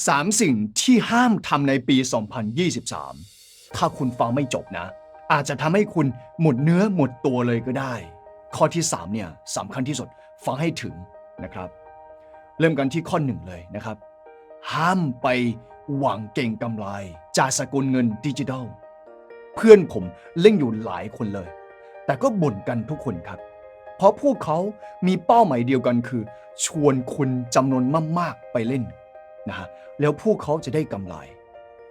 3 สิ่งที่ห้ามทำในปี 2023 ถ้าคุณฟังไม่จบนะ อาจจะทำให้คุณหมดเนื้อหมดตัวเลยก็ได้ ข้อที่ 3 เนี่ยสำคัญที่สุดฟังให้ถึงนะครับ เริ่มกันที่ข้อหนึ่งเลยนะครับ ห้ามไปหวังเก่งกำไรจากสกุลเงินดิจิทัล เพื่อนผมเล่นอยู่หลายคนเลย แต่ก็บ่นกันทุกคนครับ เพราะพวกเขามีเป้าหมายเดียวกันคือ ชวนคุณจำนวนมากๆไปเล่น นะฮะแล้วพวกเขาจะได้กำไร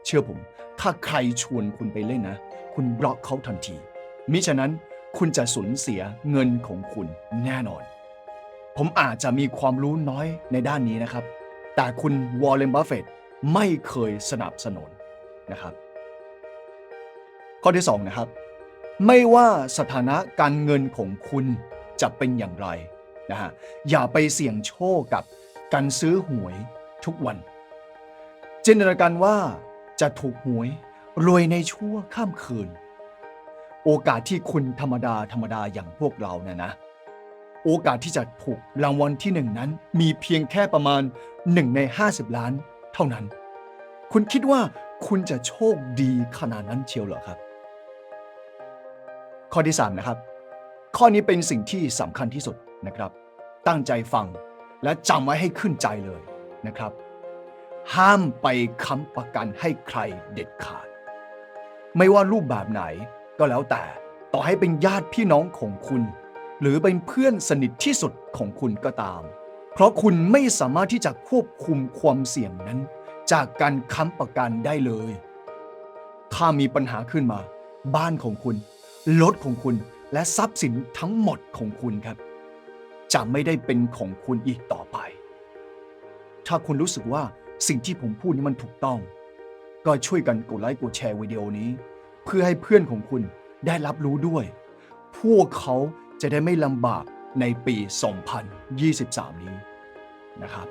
เชื่อผม ถ้าใครชวนคุณไปเล่นนะ คุณบล็อกเขาทันที มิฉะนั้นคุณจะสูญเสียเงินของคุณแน่นอน ผมอาจจะมีความรู้น้อยในด้านนี้นะครับ แต่คุณวอลเลนบัฟเฟตไม่เคยสนับสนุนนะครับ ข้อที่2นะครับ ไม่ว่าสถานะการเงินของคุณจะเป็นอย่างไรนะฮะอย่าไปเสี่ยงโชคกับการซื้อหวย ทุกวัน จินตนาการว่าจะถูกหวยรวยในชั่วข้ามคืน โอกาสที่คุณธรรมดาธรรมดาอย่างพวกเราเนี่ยนะ โอกาสที่จะถูกรางวัลที่หนึ่งนั้น มีเพียงแค่ประมาณ 1 ใน 50 ล้านเท่านั้น คุณคิดว่าคุณจะโชคดีขนาดนั้นเชียวเหรอครับ ข้อที่ 3 นะครับ ข้อนี้เป็นสิ่งที่สำคัญที่สุดนะครับ ตั้งใจฟังและจำไว้ให้ขึ้นใจเลย นะครับ ห้ามไปค้ำประกันให้ใครเด็ดขาด ไม่ว่ารูปแบบไหนก็แล้วแต่ต่อให้เป็นญาติพี่น้องของคุณ หรือเป็นเพื่อนสนิทที่สุดของคุณก็ตาม เพราะคุณไม่สามารถที่จะควบคุมความเสี่ยงนั้น จากการค้ำประกันได้เลย ถ้ามีปัญหาขึ้นมา บ้านของคุณ รถของคุณและทรัพย์สินทั้งหมดของคุณครับ จะไม่ได้เป็นของคุณอีกต่อไป ถ้าคุณรู้สึกว่าสิ่งที่ผมพูดนี้มันถูกต้อง ก็ช่วยกันกดไลค์กดแชร์วิดีโอนี้ เพื่อให้เพื่อนของคุณได้รับรู้ด้วย พวกเขาจะได้ไม่ลำบากในปี 2023 นี้นะครับ